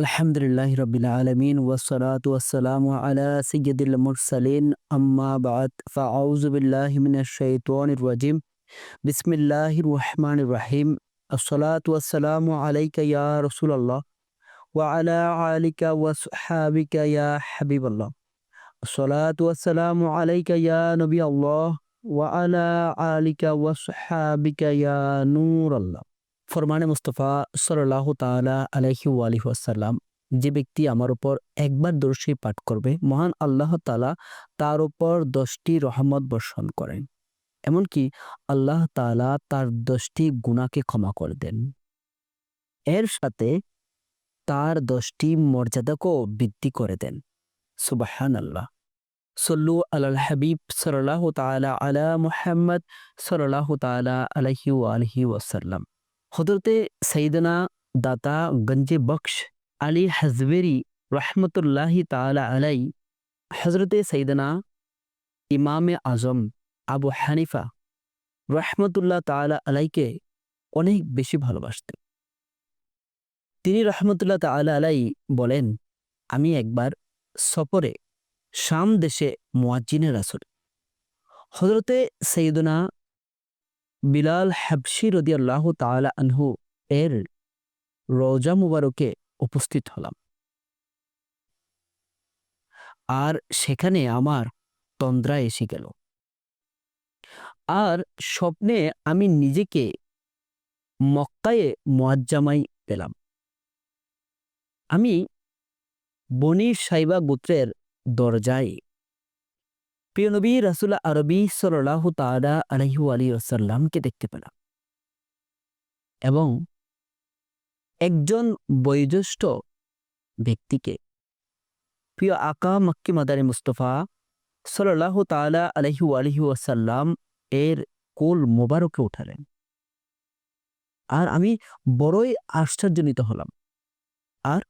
আলহামদুলিল্লাহ রবিল আলমিন ওসলাত ওয়াসালাম আলা সৈয়দুল মুরসালিন, আম্মা বাদ। ফাউজুবিল্লাহ মিনাশ শাইতানির রাজিম। বিসমিল্লাহির রহমানির রহিম। আসসালাতু ওয়াসসালামু আলাইকা ইয়া রাসূলুল্লাহ, ওয়া আলা আলিকা ওয়া সাহাবিকা ইয়া হাবিবাল্লাহ। আসসালাতু ওয়াসসালামু আলাইকা ইয়া নবী আল্লাহ, ওয়া আলা আলিকা ওয়া সাহাবিকা ইয়া নূর আল্লাহ ফরমানে মুস্তফা সাল্লাহ তালা আলহি আলহি আসাল্লাম যে ব্যক্তি আমার উপর একবার দর্শী পাঠ করবে, মহান আল্লাহ তালা তার উপর দশটি রহমত বর্ষণ করেন। এমনকি আল্লাহ তালা তার দশটি গুণাকে ক্ষমা করে দেন। এর সাথে তার দশটি মর্যাদাকেও বৃদ্ধি করে দেন। সুবাহান আল্লাহ সল্লু আল হাবিব সাল্লাহ তালা আলা মুহাম্মদ সাল্লাহ তালা আলহি আলহি ওয়াসাল্লাম। হজরতে সঈদনা দাতা গঞ্জে বক্স আলী হাজবেরি রহমতুল্লাহি তালা আলাই হজরতে সঈদনা ইমামে আজম আবু হানিফা রহমতুল্লাহ তালা আলাইকে অনেক বেশি ভালোবাসতেন তিনি রহমতুল্লাহ তালা আলাই বলেন আমি একবার সফরে শাম দেশে মোয়াজ্জিনের আসর হজরতে সঈদনা বিলাল হাবসি রদিয়াল্লাহ তালা আনহু এর রোজা মুবারকে উপস্থিত হলাম। আর সেখানে আমার তন্দ্রা এসে গেল। আর স্বপ্নে আমি নিজেকে মক্কায়ে মোয়াজ্জামাই পেলাম। আমি বনি সাইবা গোত্রের দরজায় প্রিয় নবী রাসুল্লাহ আরবি সাল্লাহ তালা আলহু আলী আসাল্লামকে দেখতে পেলাম। এবং একজন বয়োজ্যেষ্ঠ ব্যক্তিকে প্রিয় আকা মক্কি মাদারে মুস্তফা সাল্লাহ তালা আলহু আলহু আসাল্লাম এর কোল মোবারকে উঠালেন। আর আমি বড়ই আশ্চর্যজনিত হলাম। আর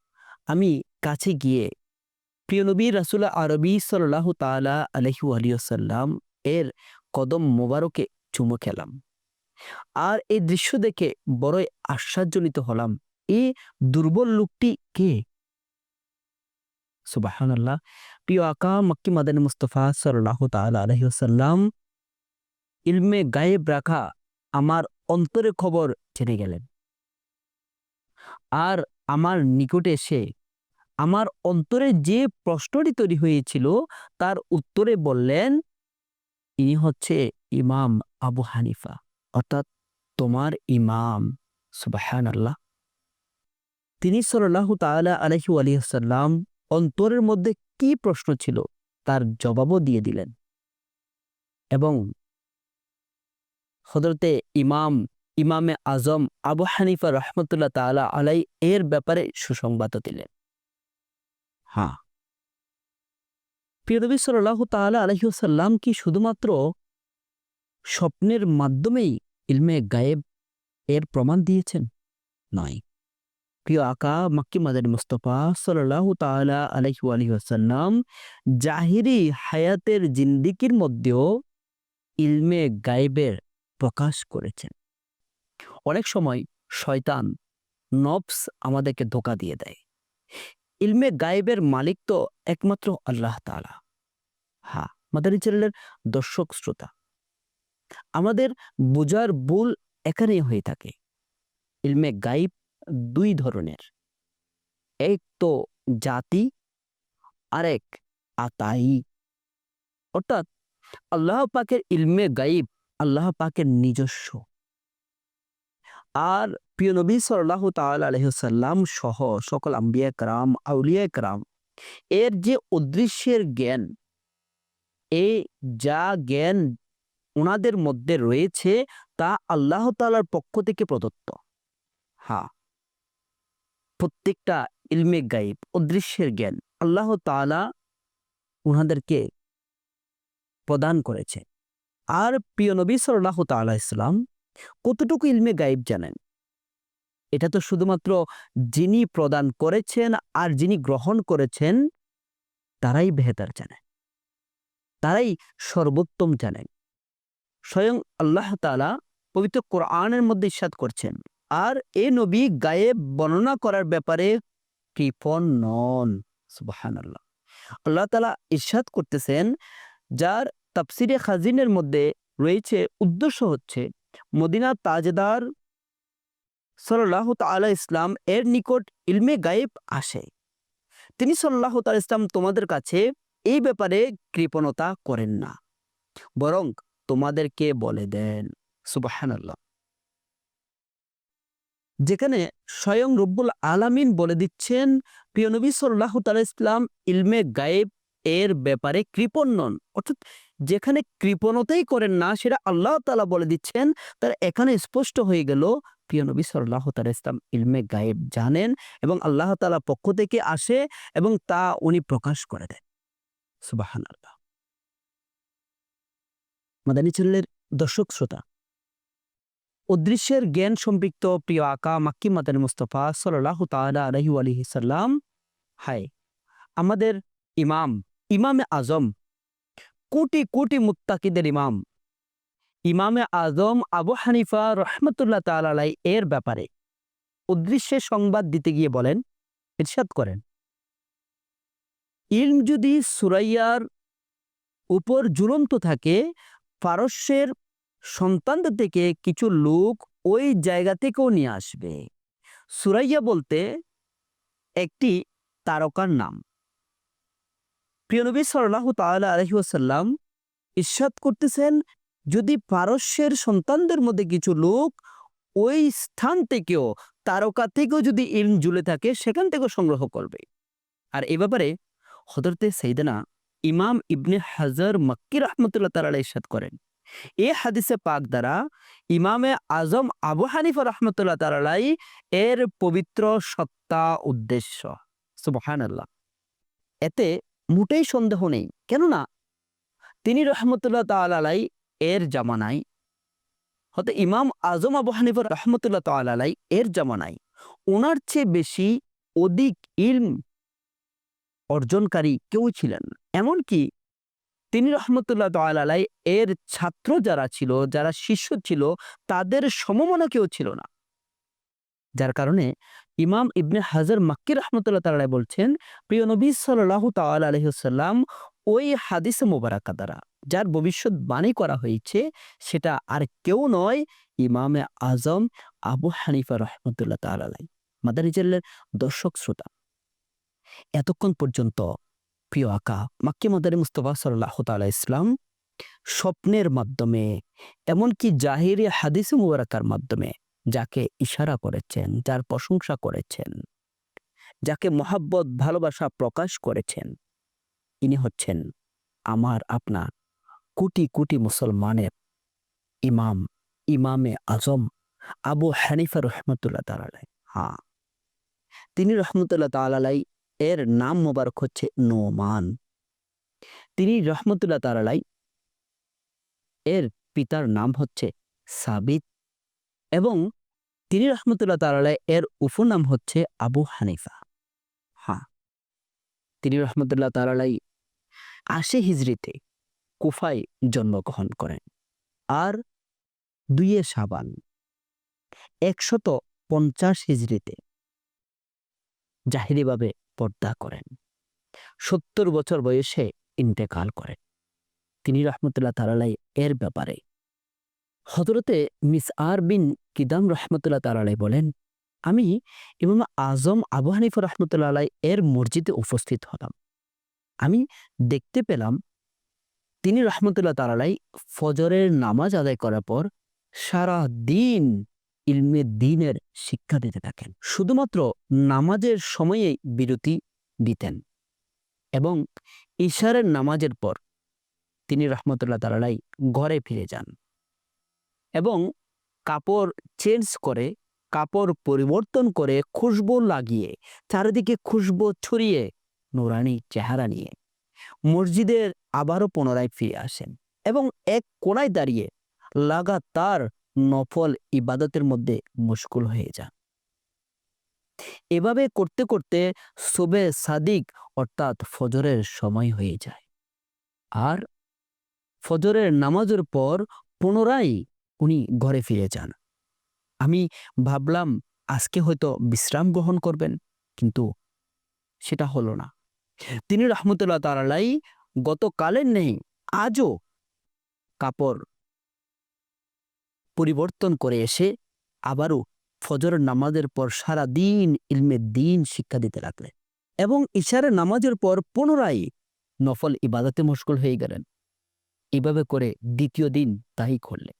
আমি কাছে গিয়ে প্রিয় নবী রাসুল্লাহ আরবি সাল্লাহ তালা আলহু আলিয়াল্লাম এর কদম মোবারকে চুমো খেলাম। আর এই দৃশ্য দেখে বড়ই আশ্চর্যজনিত হলাম এই দুর্বল লোকটি কে? প্রিয় আকা মক্কি মুস্তফা সাল্লাহ তালা আলহিউসাল্লাম ইলমে গায়েব রাখা আমার অন্তরে খবর জেনে গেলেন। আর আমার নিকটে এসে আমার অন্তরে যে প্রশ্নটি তৈরি হয়েছিল, তার উত্তরে বললেন, ইনি হচ্ছে ইমাম আবু হানিফা। অর্থাৎ তোমার ইমাম সুবাহান আল্লাহ তিনি সাল্লাহ তালা আলহি আলিয়াল্লাম অন্তরের মধ্যে কি প্রশ্ন ছিল, তার জবাবও দিয়ে দিলেন। এবং হজরতে ইমাম, ইমামে আজম আবু হানিফা রহমতুল্লাহ তালা আলাই এর ব্যাপারে সুসংবাদ দিলেন। হ্যাঁ প্রিয়নবী সাল্লাহ তালা আলহিউসাল্লাম কি শুধুমাত্র স্বপ্নের মাধ্যমেই ইলমে গায়েব এর প্রমাণ দিয়েছেন? নয় প্রিয় আকা মাক্কি মাদার মুস্তফা সাল্লাহ তালা আলহু আলহিহাসাল্লাম জাহিরি হায়াতের জিন্দিকির মধ্যেও ইলমে গায়েবের প্রকাশ করেছেন। অনেক সময় শয়তান নবস আমাদেরকে ধোকা দিয়ে দেয়। ইলমে গায়েবের মালিক তো একমাত্র আল্লাহ তালা হা মাদারি চ্যানেলের দর্শক, শ্রোতা, আমাদের বোঝার ভুল এখানেই হয়ে থাকে। ইলমে গাইব দুই ধরনের, এক তো জাতি, আরেক আতাই। অর্থাৎ আল্লাহ পাকের ইলমে গাইব আল্লাহ পাকের নিজস্ব। আর প্রিয় নবী সাল্লাহ তাল্লাম সহ সকল আম্বিয়া কারাম, আউলিয়া কারাম, এর যে অদৃশ্যের জ্ঞান, এ যা জ্ঞান ওনাদের মধ্যে রয়েছে তা আল্লাহ তালার পক্ষ থেকে প্রদত্ত। হ্যাঁ প্রত্যেকটা ইলমে গাইব অদৃশ্যের জ্ঞান আল্লাহ তালা উনাদেরকে প্রদান করেছে। আর প্রিয় নবী সাল্লাহ তাল্লাহ ইসলাম কতটুকু ইলমে গাইব জানেন? এটা তো শুধুমাত্র যিনি প্রদান করেছেন আর যিনি গ্রহণ করেছেন, তারাই বেহেতার জানেন। তারাই সর্বোত্তম জানেন। স্বয়ং আল্লাহ তালা পবিত্র কোরআনের মধ্যে ইস্বাদ করছেন, আর এ নবী গায়েব বর্ণনা করার ব্যাপারে কৃপণ নন। সুবাহান আল্লাহ আল্লাহ তালা ইরশাদ করতেছেন, যার তাফসিরে খাজিনের মধ্যে রয়েছে উদ্দেশ্য হচ্ছে মদিনা তাজদার সাল্লাহ তালা ইসলাম এর নিকট ইলমে গায়েব আসে। তিনি সাল্লাহ তাল ইসলাম তোমাদের কাছে এই ব্যাপারে কৃপণতা করেন না, বরং তোমাদেরকে বলে দেন। সুবাহান যেখানে স্বয়ং রব্বুল আলামিন বলে দিচ্ছেন প্রিয়নবী সাল্লাহ তাল ইসলাম ইলমে গায়েব এর ব্যাপারে কৃপণ নন। অর্থাৎ যেখানে কৃপণতাই করেন না, সেটা আল্লাহ তালা বলে দিচ্ছেন। তার এখানে স্পষ্ট হয়ে গেল, প্রিয় নবী সাল্লাহ তাল ইসলাম ইলমে গায়েব জানেন এবং আল্লাহ তালা পক্ষ থেকে আসে এবং তা উনি প্রকাশ করে দেন। সুবাহান আল্লাহ মাদানী চ্যানেলের দর্শক শ্রোতা অদৃশ্যের জ্ঞান সম্পৃক্ত প্রিয় আকা মাক্কি মাদানী মুস্তফা সাল্লাহ তালা আলহি আলহি সাল্লাম হাই আমাদের ইমাম ইমামে আজম, কোটি কোটি মুত্তাকিদের ইমাম। ইমামে আজম আবু হানিফা রহমতুল্লাহ তালাই এর ব্যাপারে উদ্দেশ্যে সংবাদ দিতে গিয়ে বলেন, ইরশাদ করেন। ইলম যদি সুরাইয়ার উপর ঝুলন্ত থাকে, পারস্যের সন্তানদের থেকে কিছু লোক ওই জায়গা থেকেও নিয়ে আসবে। সুরাইয়া বলতে একটি তারকার নাম। প্রিয় নবী সাল্লাহ তাল্লাহ আলহিউসাল্লাম ইস্বাদ করতেছেন, যদি পারস্যের সন্তানদের মধ্যে কিছু লোক ওই স্থান থেকেও, তারকা থেকেও যদি ইলম জুলে থাকে, সেখান থেকেও সংগ্রহ করবে। আর এ ব্যাপারে হজরতে সেইদানা ইমাম ইবনে হাজার মক্কি রহমতুল্লাহ তালা ইসাদ করেন। এ হাদিসে পাক দ্বারা ইমামে আজম আবু হানিফা রহমতুল্লাহ তালাই এর পবিত্র সত্তা উদ্দেশ্য। সুবহান আল্লাহ এতে মোটেই সন্দেহ নেই। কেননা তিনি রহমতুল্লাহ তালাই এর জামানায়, হয়তো ইমাম আজম আবু হানিফা রহমতুল্লাহ তালাই এর জামানায় ওনার চেয়ে বেশি অধিক ইলম অর্জনকারী কেউ ছিলেন। এমনকি তিনি রহমতুল্লাহ তালাই এর ছাত্র যারা ছিল, যারা শিষ্য ছিল, তাদের সমমনা কেউ ছিল না। যার কারণে ইমাম ইবনে হাজার মাক্কি রহমতুল্লাহ তালাই বলছেন, প্রিয় নবী সাল্লাহ তাল আলহিসাল্লাম ওই হাদিসে মোবারকা দ্বারা, যার ভবিষ্যৎ বাণী করা হয়েছে, সেটা আর কেউ নয়, ইমামে আজম আবু হানিফা রহমতুল্লাহ তালাই মাদারিজাল্লের দর্শক শ্রোতা, এতক্ষণ পর্যন্ত প্রিয় আকা মাক্কি মাদারি মুস্তফা সাল্লাহ তালা ইসলাম স্বপ্নের মাধ্যমে, এমনকি জাহিরি হাদিস মুবারাকার মাধ্যমে যাকে ইশারা করেছেন, যার প্রশংসা করেছেন, যাকে মহাব্বত, ভালোবাসা প্রকাশ করেছেন, ইনি হচ্ছেন আমার আপনার কোটি কোটি মুসলমানের ইমাম, ইমামে আজম আবু হানিফা রহমতুল্লাহ তালাই হ্যাঁ। তিনি রহমতুল্লাহ তালাই এর নাম মোবারক হচ্ছে নোমান। তিনি রহমতুল্লাহ তালাই এর পিতার নাম হচ্ছে সাবিত এবং তিনি রহমতুল্লাহ তালাই এর উপনাম হচ্ছে আবু হানিফা। হ্যাঁ তিনি রহমতুল্লাহ তালাই আশি হিজড়িতে কুফায় জন্মগ্রহণ করেন। আর দুইয়ে সাবান একশত পঞ্চাশ হিজড়িতে জাহিরিভাবে পর্দা করেন। সত্তর বছর বয়সে ইন্তেকাল করেন। তিনি রহমতুল্লাহ তালালাই এর ব্যাপারে হজরতে মিস আর বিন কিদাম রহমতুল্লাহ তালালাই বলেন, আমি ইমাম আজম আবু হানিফ রহমতুল্লাহ এর মসজিদে উপস্থিত হলাম। আমি দেখতে পেলাম তিনি রহমতুল্লাহ তালালাই ফজরের নামাজ আদায় করার পর সারা দিন ইলমে দিনের শিক্ষা দিতে থাকেন। শুধুমাত্র নামাজের সময়েই বিরতি দিতেন এবং ঈশারের নামাজের পর তিনি রহমতুল্লাহ তালাই ঘরে ফিরে যান এবং কাপড় চেঞ্জ করে, কাপড় পরিবর্তন করে খুশবু লাগিয়ে, চারিদিকে খুশবু ছড়িয়ে, নোরানি চেহারা নিয়ে মসজিদের আবারও পুনরায় ফিরে আসেন এবং এক কোনায় দাঁড়িয়ে লাগাতার নফল ইবাদতের মধ্যে মুশকুল হয়ে যান। এভাবে করতে করতে সোবে সাদিক অর্থাৎ ফজরের সময় হয়ে যায়। আর ফজরের নামাজের পর পুনরায় উনি ঘরে ফিরে যান। আমি ভাবলাম, আজকে হয়তো বিশ্রাম গ্রহণ করবেন, কিন্তু সেটা হলো না। তিনি রহমতুল্লাহ তালাই গতকালের নেই, আজও কাপড় পরিবর্তন করে এসে আবারও ফজর নামাজের পর সারা দিন ইলমে দিন শিক্ষা দিতে লাগলেন এবং ইশারের নামাজের পর পুনরায় নফল ইবাদতে মশগুল হয়ে গেলেন। এভাবে করে দ্বিতীয় দিন তাই করলেন।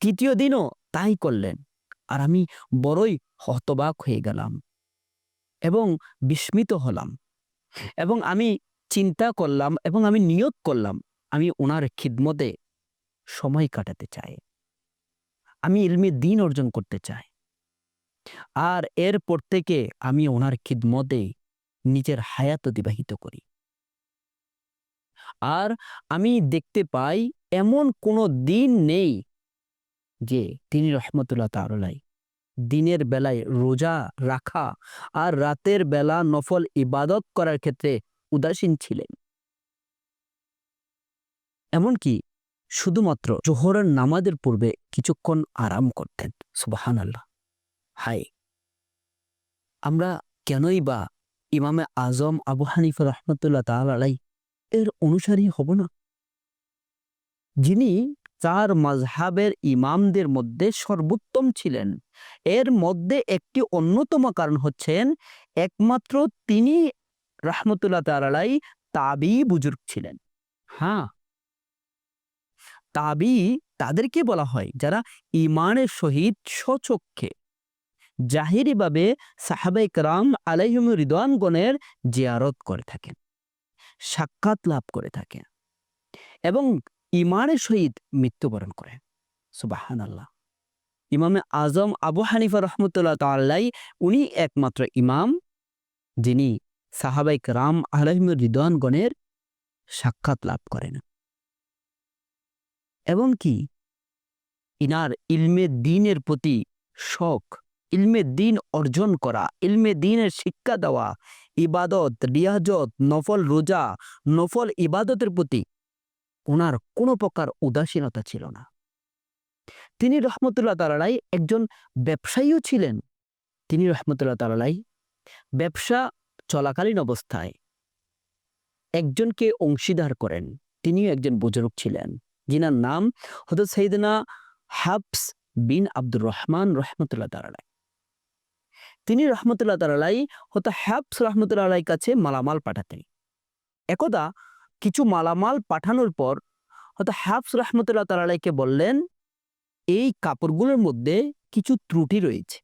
তৃতীয় দিনও তাই করলেন। আর আমি বড়ই হতবাক হয়ে গেলাম এবং বিস্মিত হলাম এবং আমি চিন্তা করলাম এবং আমি নিয়োগ করলাম। আমি ওনার খিদমতে সময় কাটাতে চাই। আমি ইলমি দিন অর্জন করতে চাই। আর এরপর থেকে আমি ওনার খিদমতে নিজের হায়াত অতিবাহিত করি। আর আমি দেখতে পাই এমন কোনো দিন নেই যে তিনি রহমতুল্লাহ তারলাই দিনের বেলায় রোজা রাখা আর রাতের বেলা নফল ইবাদত করার ক্ষেত্রে উদাসীন ছিলেন। এমনকি শুধুমাত্র জোহরের নামাজের পূর্বে কিছুক্ষণ আরাম করতেন সুবাহান আল্লাহ হাই আমরা কেনই বা ইমামে আজম আবু হানিফা রহমতুল্লাহ তালাই এর অনুসারী হব না? যিনি চার মাজহাবের ইমামদের মধ্যে সর্বোত্তম ছিলেন। এর মধ্যে একটি অন্যতম কারণ হচ্ছেন, একমাত্র তিনি রাহমতুল্লাহ তালাই তাবি বুজুর্গ ছিলেন। হ্যাঁ। তাবি তাদেরকে বলা হয় যারা ইমানের সহিত স্বচক্ষে জাহিরিভাবে সাহাবাই কারাম আলাইহিম রিদওয়ানগণের জিয়ারত করে থাকেন, সাক্ষাৎ লাভ করে থাকেন এবং ইমানের সহিত মৃত্যুবরণ করেন সুবাহান আল্লাহ ইমামে আজম আবু হানিফা রহমতুল্লাহ তাল্লাই উনি একমাত্র ইমাম, যিনি সাহাবাইক রাম আলহিম রিদওয়ানগণের সাক্ষাৎ লাভ করেন। এবং কি? ইনার ইলমে দিনের প্রতি শখ ইলমে দিন অর্জন করা, ইলমে দিনের শিক্ষা দেওয়া, ইবাদত, রিয়াজত, নফল রোজা, নফল ইবাদতের প্রতি ওনার কোনো প্রকার উদাসীনতা ছিল না। তিনি রহমতুল্লাহ তালাই একজন ব্যবসায়ীও ছিলেন। তিনি রহমতুল্লাহ তালাই ব্যবসা চলাকালীন অবস্থায় একজনকে অংশীদার করেন। তিনিও একজন বুজুর্গ ছিলেন। যিনার নাম হতো সৈদনা হাবস বিন আব্দুর রহমান রহমতুল্লাহ তালাই তিনি রহমতুল্লাহ তালাই হতো হ্যাবস রহমতুল্লাহ কাছে মালামাল পাঠাতেন। একদা কিছু মালামাল পাঠানোর পর হয়তো হ্যাবস রহমতুল্লাহ তালাইকে বললেন, এই কাপড়গুলোর মধ্যে কিছু ত্রুটি রয়েছে।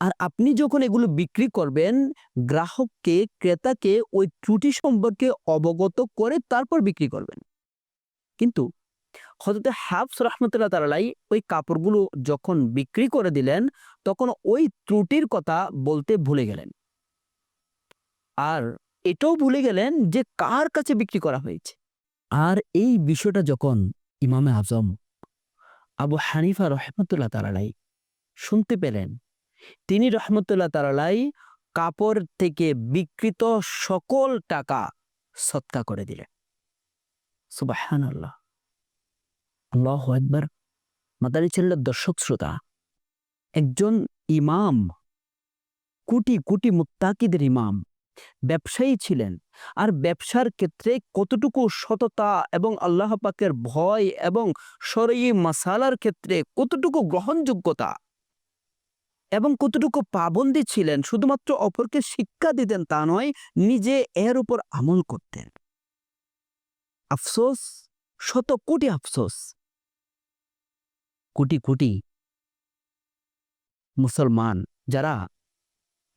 আর আপনি যখন এগুলো বিক্রি করবেন, গ্রাহককে, ক্রেতাকে ওই ত্রুটি সম্পর্কে অবগত করে তারপর বিক্রি করবেন। কিন্তু হজরত হাফস রহমতুল্লাহ তালাই ওই কাপড়গুলো যখন বিক্রি করে দিলেন, তখন ওই ত্রুটির কথা বলতে ভুলে গেলেন। আর এটাও ভুলে গেলেন যে কার কাছে বিক্রি করা হয়েছে। আর এই বিষয়টা যখন ইমামে আজম আবু হানিফা রহমতুল্লাহ তালালাই শুনতে পেলেন, তিনি রহমতুল্লাহ তালালাই কাপড় থেকে বিকৃত সকল টাকা সৎকা করে দিলেন। সুবাহান আল্লাহ আল্লাহ একবার মাদারি ছেলের দর্শক শ্রোতা, একজন ইমাম, কোটি কোটি মুত্তাকিদের ইমাম ব্যবসায়ী ছিলেন। আর ব্যবসার ক্ষেত্রে কতটুকু সততা এবং আল্লাহ পাকের ভয় এবং সরই মাসালার ক্ষেত্রে কতটুকু গ্রহণযোগ্যতা এবং কতটুকু পাবন্দি ছিলেন, শুধুমাত্র অপরকে শিক্ষা দিতেন তা নয়, নিজে এর উপর আমল করতেন। আফসোস, শত কোটি আফসোস। কোটি কোটি মুসলমান যারা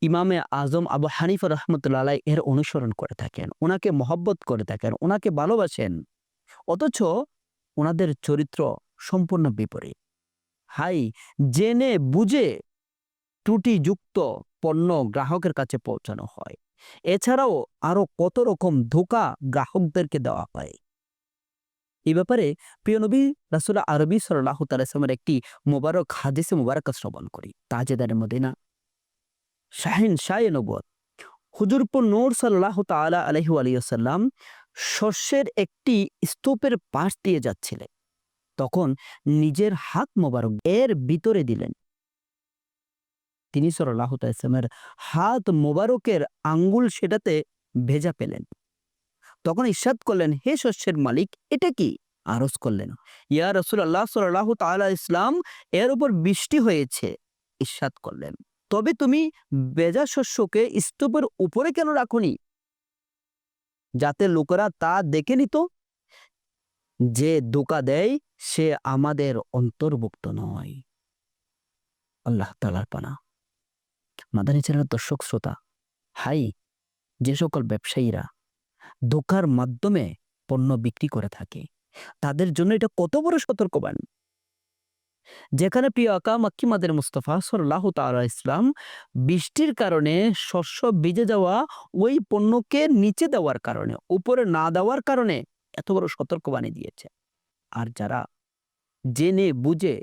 ইমামে আজম আবু হানিফা রহমতুল্লাহ এর অনুসরণ করে থাকেন ওনাকে মহব্বত করে থাকেন ওনাকে ভালোবাসেন। অথচ ওনাদের চরিত্র সম্পূর্ণ বিপরীত। হাই, জেনে বুঝে ত্রুটিযুক্ত পণ্য গ্রাহকের কাছে পৌঁছানো হয়। এছাড়াও আরও কত রকম ধোকা গ্রাহকদেরকে দেওয়া হয়। এ ব্যাপারে প্রিয় নবী রাসুল আরবি সাল্লাহ তালামের একটি মোবারক হাদিসে মোবারক শ্রবণ করি, তাজেদার মদিনা। শাহিন শাহে নবত হুজুরপুর নূর সাল্লাহ তালা আলহু আলিয়াল্লাম শস্যের একটি স্তূপের পাশ দিয়ে যাচ্ছিলেন। তখন নিজের হাত মোবারক এর ভিতরে দিলেন। তিনি ইসলামের হাত মোবারকের আঙ্গুল সেটাতে ভেজা পেলেন। তখন ইস্বাদ করলেন, হে শস্যের মালিক, এটা কি? আরজ করলেন, ইয়া রসুল আল্লাহ সাল্লাহ ইসলাম, এর উপর বৃষ্টি হয়েছে। ইস্বাদ করলেন। তবে তুমি বেজা শস্যকে স্তূপের উপরে কেন রাখনি? যাতে লোকেরা তা দেখে নিত যে দোকা দেয় সে আমাদের অন্তর্ভুক্ত নয়। আল্লাহ তালার পানা। মাদানী চ্যানেলের দর্শক, শ্রোতা, হাই, যে সকল ব্যবসায়ীরা দোকার মাধ্যমে পণ্য বিক্রি করে থাকে, তাদের জন্য এটা কত বড় সতর্কবান যেখানে প্রিয় আকা মাক্কি মাদের মুস্তফা সাল্লাহ তালা ইসলাম বৃষ্টির কারণে শস্য ভিজে যাওয়া ওই পণ্যকে নিচে দেওয়ার কারণে, উপরে না দেওয়ার কারণে এত বড় সতর্কবাণী দিয়েছে। আর যারা জেনে, বুঝে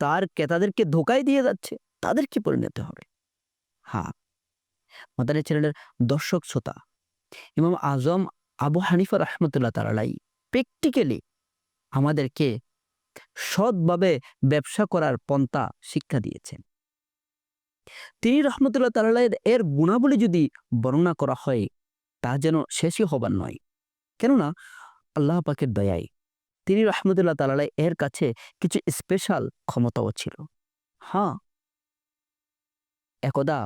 তার ক্রেতাদেরকে ধোকায় দিয়ে যাচ্ছে তাদের কি পরিণত হবে। হ্যাঁ মাদানী চ্যানেলের দর্শক শ্রোতা, ইমাম আজম আবু হানিফা রহমতুল্লাহ তালাই প্র্যাকটিক্যালি আমাদেরকে সৎভাবে ব্যবসা করার পন্থা শিক্ষা দিয়েছেন তিনি রহমতুল্লাহ তালাইয়ের এর গুণাবলী যদি বর্ণনা করা হয়, তা যেন শেষই হবার নয়। কেননা, আল্লাহ পাকের দয়ায় তিনি রহমতুল্লাহ তালাই এর কাছে কিছু স্পেশাল ক্ষমতাও ছিল। হ্যাঁ একদা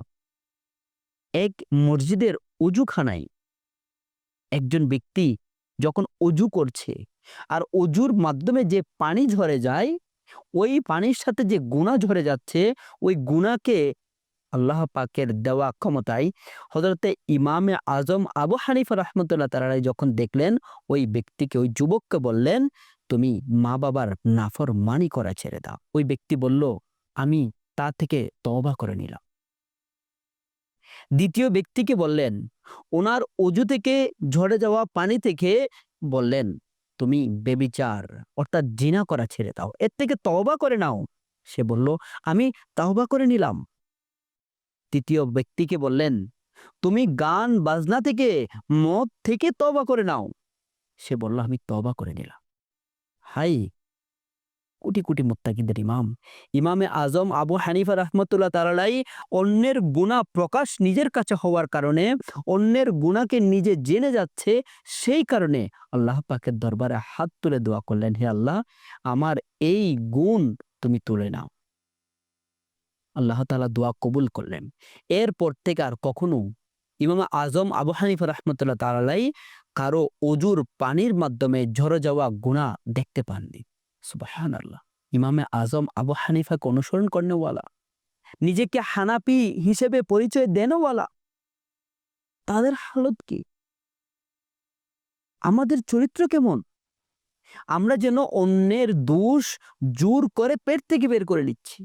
এক মসজিদের উজুখানায় একজন ব্যক্তি যখন অজু করছে, আর অজুর মাধ্যমে যে পানি ঝরে যায়, ওই পানির সাথে যে গুণা ঝরে যাচ্ছে, ওই গুণাকে আল্লাহ পাকের দেওয়া ক্ষমতায় হজরতে ইমামে আজম আবু হানিফা রহমতুল্লাহ তারাই যখন দেখলেন, ওই ব্যক্তিকে, ওই যুবককে বললেন, তুমি মা বাবার নাফর মানি করা ছেড়ে দাও। ওই ব্যক্তি বলল, আমি তা থেকে তবা করে নিলাম। দ্বিতীয় ব্যক্তিকে বললেন ওনার অজু থেকে ঝরে যাওয়া পানি থেকে বললেন, তুমি বেবিচার, অর্থাৎ জিনা করা ছেড়ে দাও। এর থেকে তওবা করে নাও। সে বলল, আমি তাওবা করে নিলাম। তৃতীয় ব্যক্তিকে বললেন, তুমি গান বাজনা থেকে মদ থেকে তবা করে নাও। সে বলল, আমি তবা করে নিলাম। হাই কোটি কোটি মুত্তাকিদের ইমাম। ইমামে আজম আবু হানিফা রহমতুল্লাহ তারালাই অন্যের গুণা প্রকাশ নিজের কাছে হওয়ার কারণে, অন্যের গুণাকে নিজে জেনে যাচ্ছে, সেই কারণে আল্লাহ পাকের দরবারে হাত তুলে দোয়া করলেন, হে আল্লাহ, আমার এই গুণ তুমি তুলে নাও। আল্লাহ তালা দোয়া কবুল করলেন। এরপর থেকে আর কখনো ইমাম আজম আবু হানিফা রহমতুল্লাহ তালাই কারও অজুর পানির মাধ্যমে ঝরে যাওয়া গুণা দেখতে পাননি। সুবাহান আল্লাহ ইমামে আজম আবু হানিফাকে অনুসরণ করেনওয়ালা নিজেকে হানাপি হিসেবে পরিচয় দেনওয়ালা তাদের হালত কি? আমাদের চরিত্র কেমন? আমরা যেন অন্যের দোষ জোর করে পেট থেকে বের করে নিচ্ছি।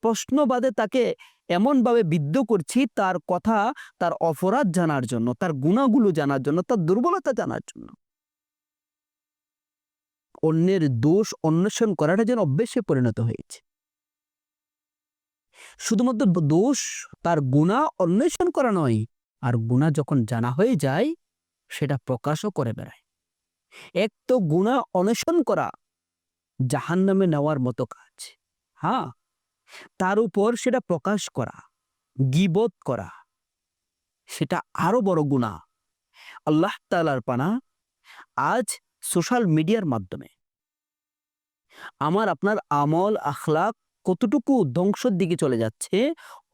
প্রশ্নবাদে তাকে এমনভাবে বিদ্ধ করছি, তার কথা, তার অপরাধ জানার জন্য, তার গুণাগুলো জানার জন্য, তার দুর্বলতা জানার জন্য। অন্যের দোষ অন্বেষণ করাটা যেন অভ্যেসে পরিণত হয়েছে। শুধুমাত্র দোষ তার গুণা অন্বেষণ করা নয়, আর গুণা যখন জানা হয়ে যায়, সেটা প্রকাশও করে বেড়ায়। এক তো গুণা অন্বেষণ করা জাহান নামে নেওয়ার মতো কাজ। হ্যাঁ তার উপর সেটা প্রকাশ করা গিবোধ করা, সেটা আরও বড় গুণা। আল্লাহ তালার পানা আজ সোশ্যাল মিডিয়ার মাধ্যমে। আমার আপনার আমল, আখলাক কতটুকু ধ্বংসের দিকে চলে যাচ্ছে,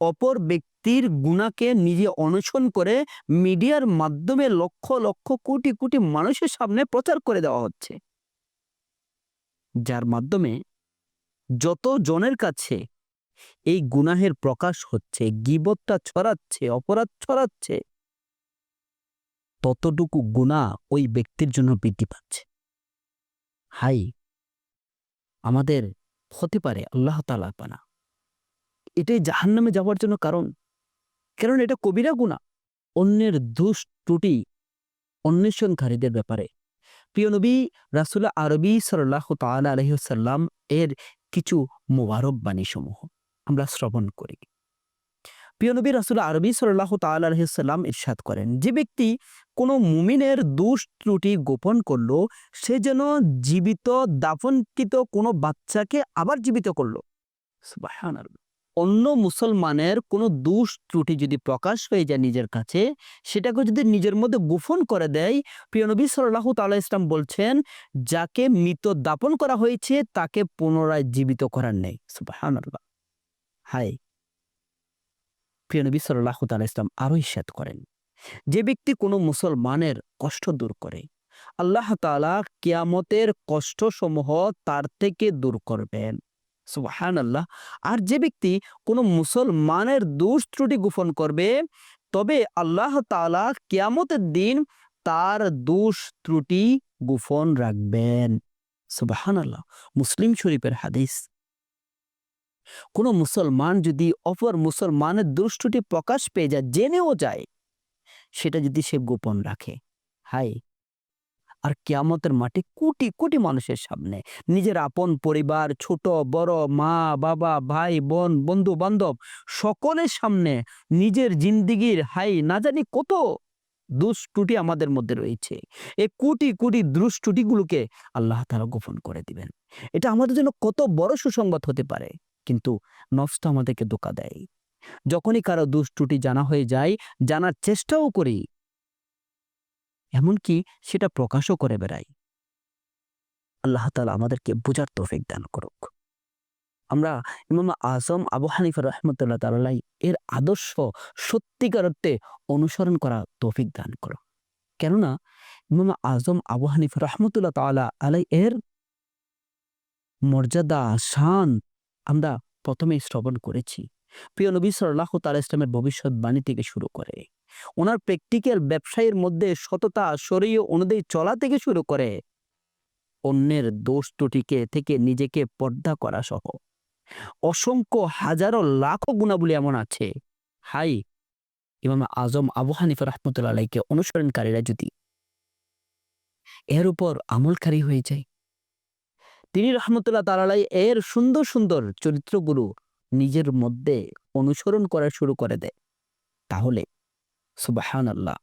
অপর ব্যক্তির গুণাকে নিজে অনশন করে মিডিয়ার মাধ্যমে লক্ষ লক্ষ, কোটি কোটি মানুষের সামনে প্রচার করে দেওয়া হচ্ছে। যার মাধ্যমে যত জনের কাছে এই গুনাহের প্রকাশ হচ্ছে, গিবতটা ছড়াচ্ছে, অপরাধ ছড়াচ্ছে ততটুকু গুণা ওই ব্যক্তির জন্য বৃদ্ধি পাচ্ছে। হাই, আমাদের হতে পারে আল্লাহ তালা পানা। এটাই জাহান নামে যাওয়ার জন্য কারণ। কারণ এটা কবিরা গুণা অন্যের দোষ ত্রুটি অন্বেষণকারীদের ব্যাপারে। প্রিয় নবী রাসুল্লাহ আরবি সাল্লাহ তাল আলহিসাল্লাম এর কিছু মোবারক বাণী সমূহ আমরা শ্রবণ করি। প্রিয় নবী রাসুল আরবি সাল্লাহ তাল্লাম ইরশাদ করেন, যে ব্যক্তি কোনো মুমিনের দোষ ত্রুটি গোপন করল, সে যেন জীবিত দাফনকৃত কোনো বাচ্চাকে আবার জীবিত করল। অন্য মুসলমানের কোনো দোষ ত্রুটি যদি প্রকাশ হয়ে যায় নিজের কাছে, সেটাকে যদি নিজের মধ্যে গোপন করে দেয়, প্রিয় নবী সাল্লাহ তাল্লাহ ইসলাম বলছেন, যাকে মৃত দাপন করা হয়েছে, তাকে পুনরায় জীবিত করার নেই। সুবহানাল্লাহ। হাই প্রিয় নবী সাল্লাহ তাল্লাহ ইসলাম আরও ইস্যাত করেন। যে ব্যক্তি কোনো মুসলমানের কষ্ট দূর করে, আল্লাহ তাআলা কিয়ামতের কষ্টসমূহ তার থেকে দূর করবেন। সুবহান আল্লাহ আর যে ব্যক্তি কোনো মুসলমানের দোষ ত্রুটি গোপন করবে, তবে আল্লাহ তাআলা কিয়ামতের দিন তার দোষ ত্রুটি গোপন রাখবেন। সুবহান আল্লাহ মুসলিম শরীফের হাদিস কোনো মুসলমান যদি অপর মুসলমানের দোষ ত্রুটি প্রকাশ পেয়ে যায়, জেনেও যায়, সেটা যদি সে গোপন রাখে হাই আর কেয়ামতের মাঠে কোটি কোটি মানুষের সামনে নিজের আপন পরিবার, ছোট, বড়, মা, বাবা, ভাই, বোন, বন্ধু বান্ধব সকলের সামনে নিজের জিন্দিগির হাই না জানি কত দুষ্টুটি আমাদের মধ্যে রয়েছে। এই কোটি কোটি দুষ্টুটিগুলোকে আল্লাহ তারা গোপন করে দিবেন। এটা আমাদের জন্য কত বড় সুসংবাদ হতে পারে। কিন্তু নষ্ট আমাদেরকে ধোকা দেয়। যখনই কারও দুষ্টুটি জানা হয়ে যায়, জানার চেষ্টাও করি। এমনকি সেটা প্রকাশও করে বেড়াই। আল্লাহ তালা আমাদেরকে বোঝার তৌফিক দান করুক। আমরা ইমাম আজম আবু হানিফা রহমতুল্লাহ তালাই এর আদর্শ সত্যিকার অর্থে অনুসরণ করা তৌফিক দান করো কেননা ইমাম আজম আবু হানিফা রহমতুল্লাহ তালা আলাই এর মর্যাদা, শান আমরা প্রথমে শ্রবণ করেছি। প্রিয় নবী সাল্লাহ তাল ইসলামের ভবিষ্যৎবাণী থেকে শুরু করে। ওনার প্র্যাকটিক্যাল ব্যবসায়ের মধ্যে সততা, শরীয় অনুযায়ী চলা থেকে শুরু করে অন্যের দোষ ত্রুটিকে থেকে নিজেকে পর্দা করা সহ। অসংখ্য হাজারো লাখো গুণাবলী এমন আছে। হাই, ইমাম আজম আবু হানিফা রহমতুল্লাহ আলাইকে অনুসরণকারীরা যদি এর উপর আমলকারী হয়ে যায় তিনি রহমতুল্লাহ তালাই এর সুন্দর সুন্দর চরিত্রগুলো নিজের মধ্যে অনুসরণ করা শুরু করে দেয়। তাহলে সুবাহান আল্লাহ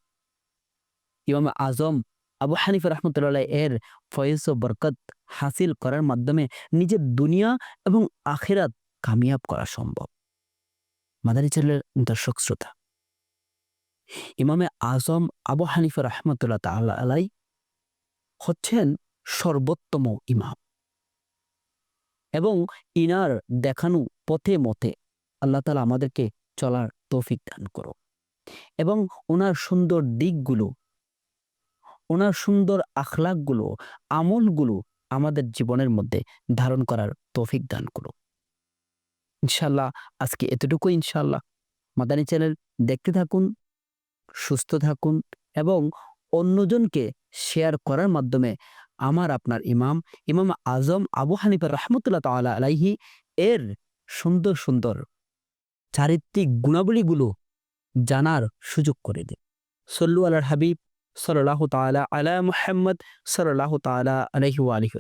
ইমাম আজম আবু হানিফ রহমতুল্লাহ এর ফয়েজ ও বরকত হাসিল করার মাধ্যমে নিজের দুনিয়া এবং আখেরাত কামিয়াব করা সম্ভব। মাদানী চ্যানেলের দর্শক শ্রোতা, ইমামে আজম আবু হানিফ রহমতুল্লাহ তাল্লাহ আলাই হচ্ছেন সর্বোত্তম ইমাম। এবং ইনার দেখানো পথে মতে আল্লাহ তালা আমাদেরকে চলার তৌফিক দান করো এবং ওনার সুন্দর দিকগুলো, ওনার সুন্দর আখলাকগুলো, আমলগুলো আমাদের জীবনের মধ্যে ধারণ করার তৌফিক দান করো ইনশাল্লাহ আজকে এতটুকু ইনশাল্লাহ মাদানী চ্যানেল দেখতে থাকুন, সুস্থ থাকুন এবং অন্যজনকে শেয়ার করার মাধ্যমে আমার আপনার ইমাম ইমাম আজম আবু হানিফা রহমতুল্লাহ তালা আলাইহি এর সুন্দর সুন্দর চারিত্রিক গুণাবলীগুলো জানার সুযোগ করে দেন সল্লু আল্লাহ হাবিব সাল্লাহ তালা আলা মুহাম্মদ সাল্লাহ তালা আলহি আলহি